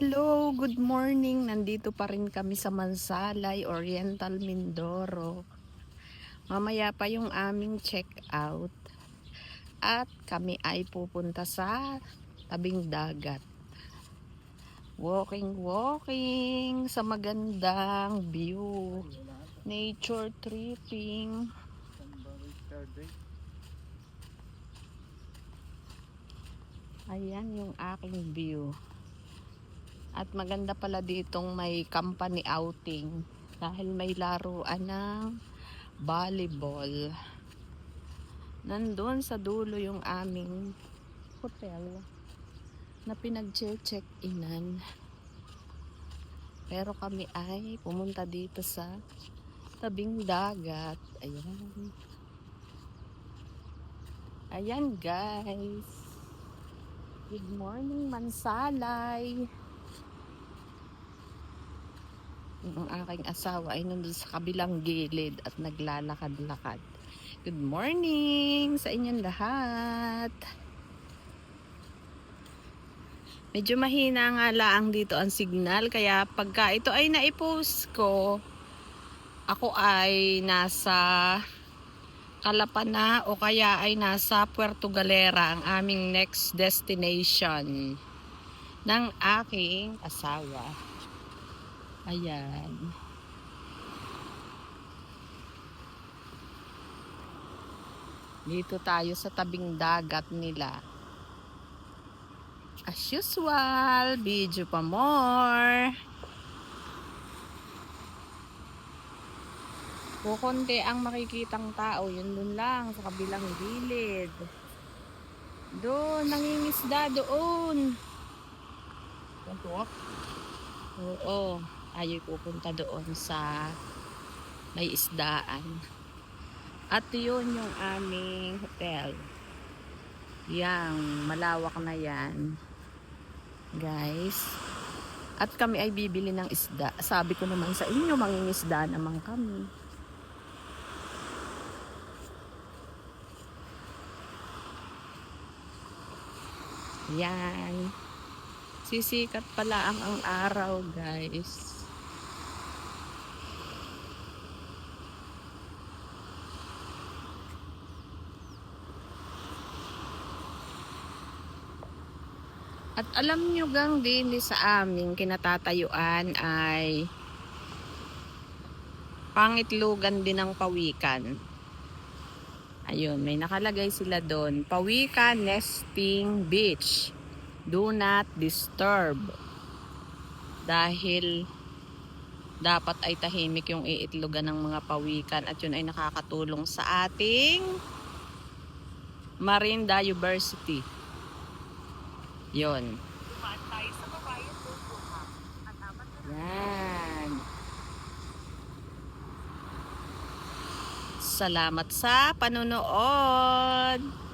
Hello, good morning. Nandito pa rin kami sa Mansalay, Oriental Mindoro. Mamaya pa yung aming check-out. At kami ay pupunta sa tabing dagat. Walking, walking sa magandang view. Nature tripping. Ayan yung aking view. At maganda pala ditong may company outing dahil may laruan ng volleyball. Nandun sa dulo yung aming hotel na pinag-check-inan. Pero kami ay pumunta dito sa tabing dagat. Ayan. Ayan guys. Good morning, Mansalay. Ang aking asawa ay nandun sa kabilang gilid at naglalakad-lakad. Good morning sa inyong lahat. Medyo mahina nga laang dito ang signal kaya pagka ito ay naipost ko, ako ay nasa Kalapana o kaya ay nasa Puerto Galera ang aming next destination ng aking asawa. Ayan. Dito tayo sa tabing dagat nila. As usual, video pa more. Kukunti ang makikitang tao, yun dun lang, sa kabilang gilid. Doon, nangingisda doon. Oo, ayaw pupunta doon sa may isdaan. At yun yung aming hotel. Yang malawak na yan. Guys. At kami ay bibili ng isda. Sabi ko naman sa inyo, mangingisda naman kami. Yan. Sisikat pala ang, ang araw, guys. At alam nyo gang din sa aming kinatatayuan ay pangitlugan din ng pawikan. Ayun, may nakalagay sila doon. Pawikan Nesting Beach. Do not disturb. Dahil dapat ay tahimik yung iitlogan ng mga pawikan at yun ay nakakatulong sa ating marine diversity. Yun. Yan. Salamat sa panonood.